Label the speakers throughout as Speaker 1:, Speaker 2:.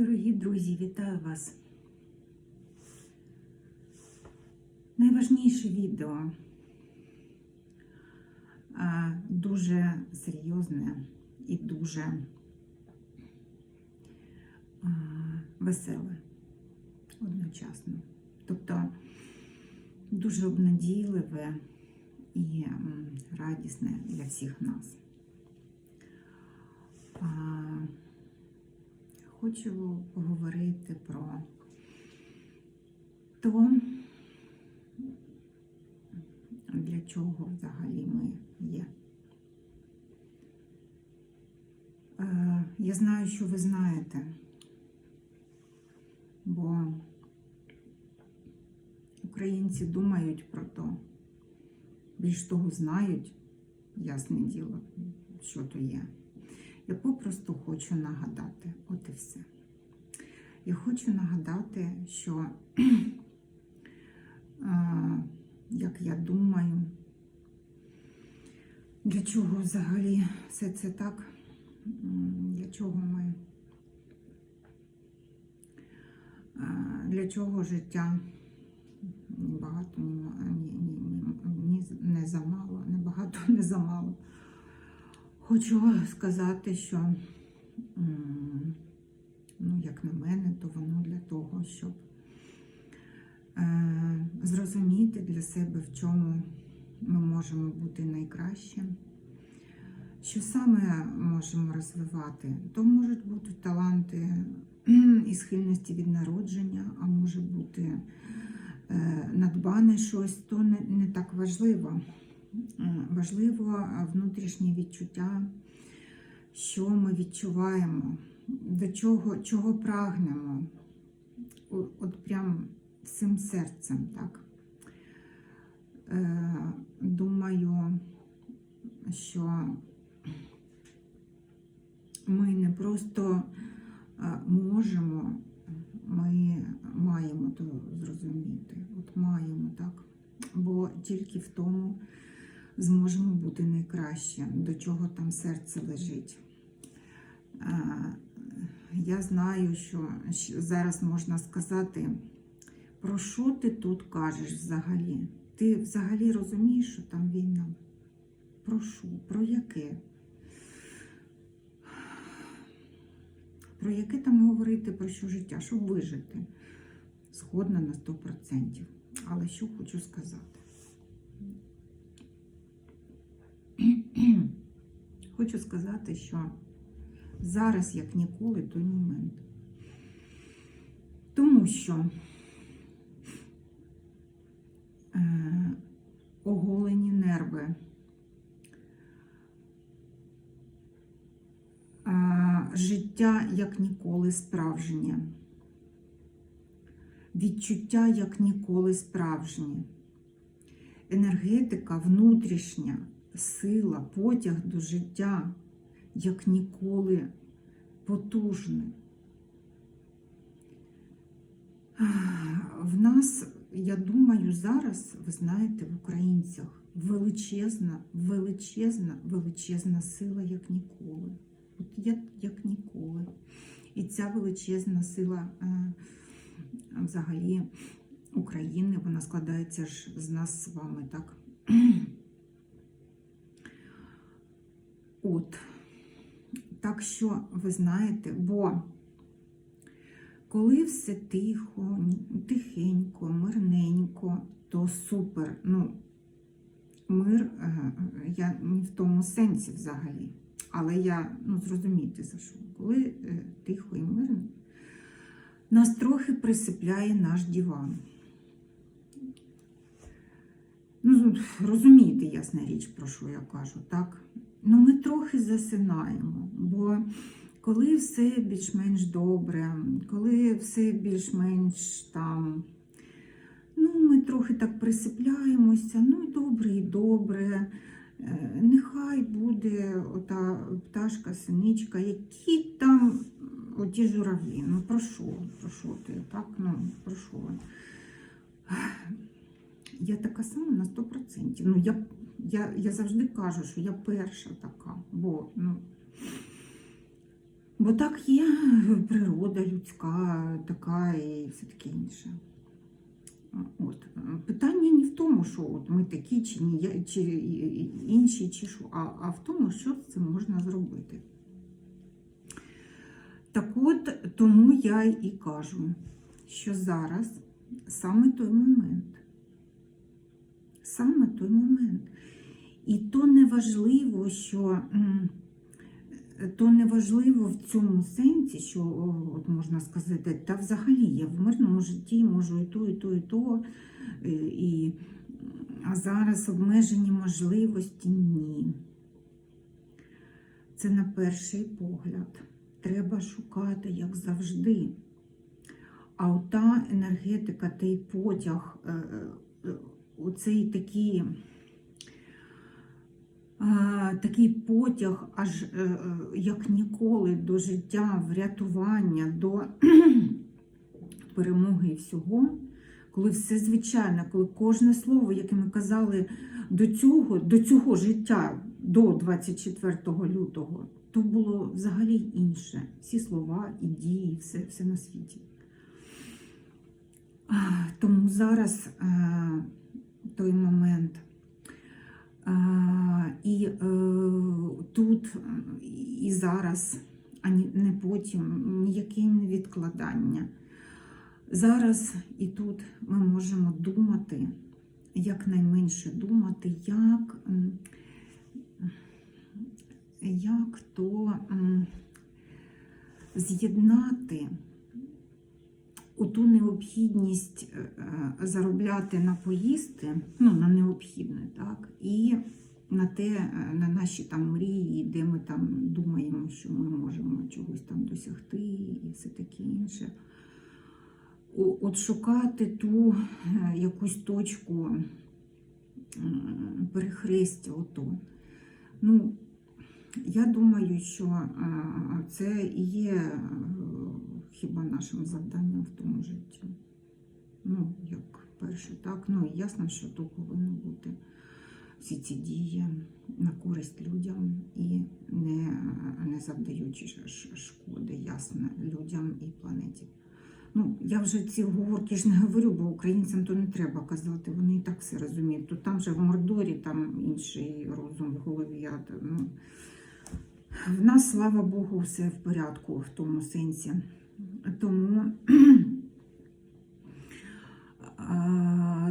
Speaker 1: Дорогі друзі, вітаю вас. Найважніше відео дуже серйозне і дуже веселе одночасно. Тобто дуже обнадійливе і радісне для всіх нас. Хочу поговорити про то, для чого взагалі ми є. Е, Я знаю, що ви знаєте, бо українці думають про то, більш того знають, ясне діло, що то є. Я попросту хочу нагадати, от і все. Я хочу нагадати, що, як я думаю, для чого взагалі все це так, для чого ми, для чого життя ні багато, ні, ні, ні, ні не замало, не багато, не замало. Хочу сказати, що, ну, як на мене, то воно для того, щоб е, зрозуміти для себе, в чому ми можемо бути найкраще, що саме можемо розвивати. То можуть бути таланти і схильності від народження, а може бути е, надбане щось, то не, не так важливо. Е, Важливо внутрішнє відчуття, що ми відчуваємо, до чого, чого прагнемо. От прям всім серцем, так. Е, Думаю, що ми не просто е, можемо, ми маємо то зрозуміти. От маємо, так. Бо тільки в тому зможемо бути найкраще, до чого там серце лежить. Е, Я знаю, що зараз можна сказати, про що ти тут кажеш взагалі? Ти взагалі розумієш, що там війна? Про що? Про яке? Про яке там говорити, про що життя, щоб вижити? Згодна на 100%. Але що хочу сказати? Хочу сказати, що зараз, як ніколи, той момент. Тому що е, оголені нерви, е, життя як ніколи справжнє, відчуття як ніколи справжнє, енергетика внутрішня, сила, потяг до життя як ніколи потужне. В нас, я думаю, зараз, ви знаєте, в українцях величезна, величезна, величезна сила, як ніколи. От як, як ніколи. І ця величезна сила е, взагалі України, вона складається ж з нас з вами, так? От. Так що ви знаєте, бо коли все тихо, тихенько, мирненько, то супер. Ну, мир, е, я не в тому сенсі взагалі. Але я ну, зрозуміти за що. Коли е, тихо і мирно, нас трохи присипляє наш диван. Ну, розумієте, ясна річ, про що я кажу, так? Ну, ми трохи засинаємо, бо коли все більш-менш добре, коли все більш-менш там, ну, ми трохи так присипляємося, ну добре, і добре. Е, Нехай буде ота пташка, синичка, які там оті журавлі. Ну про що? Про що ти? Так, ну, про що? Я така сама на 100%. Ну, я, я, я завжди кажу, що я перша така, бо ну, Бо так є природа людська, така і все таке інше. От. Питання не в тому, що от ми такі, чи, ні, чи інші, чи що, а, а в тому, що з цим можна зробити. Так от, тому я і кажу, що зараз саме той момент. Саме той момент. І то не важливо, що то не в цьому сенсі, що от можна сказати, та взагалі я в мирному житті можу і то, і то, і то. е, І, а зараз обмежені можливості ні. Це на перший погляд. Треба шукати, як завжди. А ота енергетика, той потяг, е, е, оцей такий, такий потяг, аж е, е, як ніколи до життя, врятування, до перемоги і всього, коли все звичайно, коли кожне слово, яке ми казали до цього, до цього життя, до 24 лютого, то було взагалі інше. Всі слова і дії, все, все на світі. Тому зараз е, той момент. І е, тут і зараз, а не потім, ніяке не відкладання. Зараз і тут ми можемо думати, якнайменше думати, як, як то м, оту необхідність е, е, заробляти на поїсти, ну, на необхідне, так, і на те, е, на наші там мрії, де ми там думаємо, що ми можемо чогось там досягти і все таке інше. От шукати ту якусь точку перехрестя ото. Ну, я думаю, що це є хіба нашим завданням в тому житті. Ну, як перше, так. Ну, і ясно, що то повинно бути всі ці дії на користь людям і не, не завдаючи шкоди, ясно, людям і планеті. Ну, я вже ці говорки ж не говорю, бо українцям то не треба казати, вони і так все розуміють. То там же в Мордорі там інший розум в голові. та, Ну, в нас, слава Богу, все в порядку в тому сенсі. Тому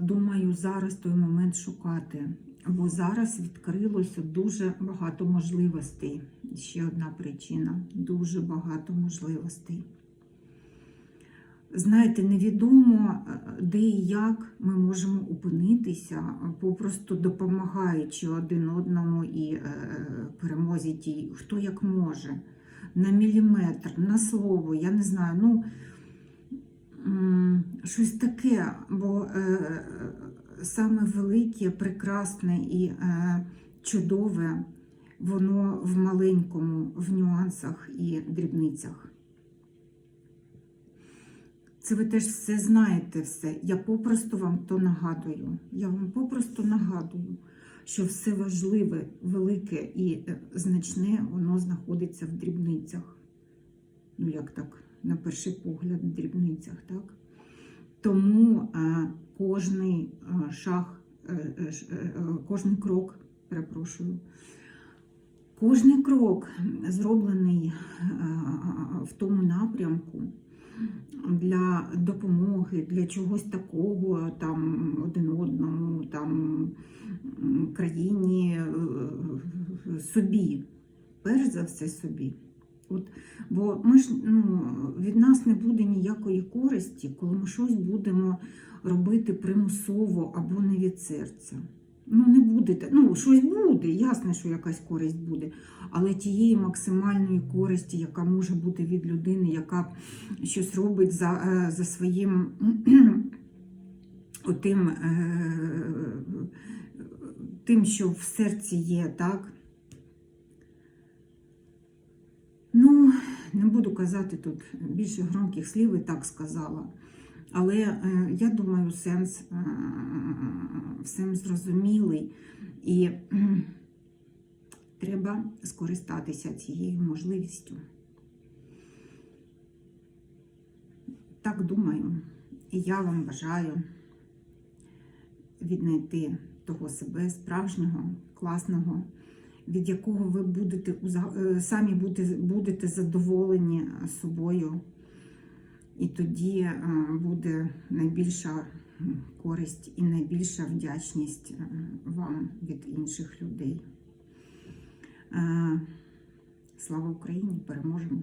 Speaker 1: думаю, зараз той момент шукати. Бо зараз відкрилося дуже багато можливостей. Ще одна причина дуже багато можливостей. Знаєте, невідомо, е, де і як ми можемо опинитися, попросту допомагаючи один одному і е, перемозі тій, хто як може, на міліметр, на слово, я не знаю, ну щось таке, бо е, саме велике, прекрасне і е, чудове, воно в маленькому, в нюансах і дрібницях. Це ви теж все знаєте все. Я попросту вам то нагадую. Я вам попросту нагадую, що все важливе, велике і е, значне, воно знаходиться в дрібницях. Ну, як так, на перший погляд, в дрібницях, так? Тому кожний шаг, е, е, кожний крок, перепрошую, кожний крок зроблений в тому напрямку для допомоги, для чогось такого, там один одному, там країні, е, собі, перш за все собі. От, бо ми ж ну, від нас не буде ніякої користі, коли ми щось будемо робити примусово або не від серця. Ну, не буде, ну, щось буде, ясно, що якась користь буде, але тієї максимальної користі, яка може бути від людини, яка щось робить за, е, за своїм отим, е, тим, що в серці є, так? Ну, не буду казати тут більше громких слів, і так сказала. Але е, я думаю, сенс всім зрозумілий. І треба скористатися цією можливістю. Так думаю, і я вам бажаю віднайти того себе справжнього, класного, від якого ви будете е, самі будете задоволені собою, і тоді е, буде найбільша користь і найбільша вдячність е, вам від інших людей. Е, Слава Україні! Переможемо!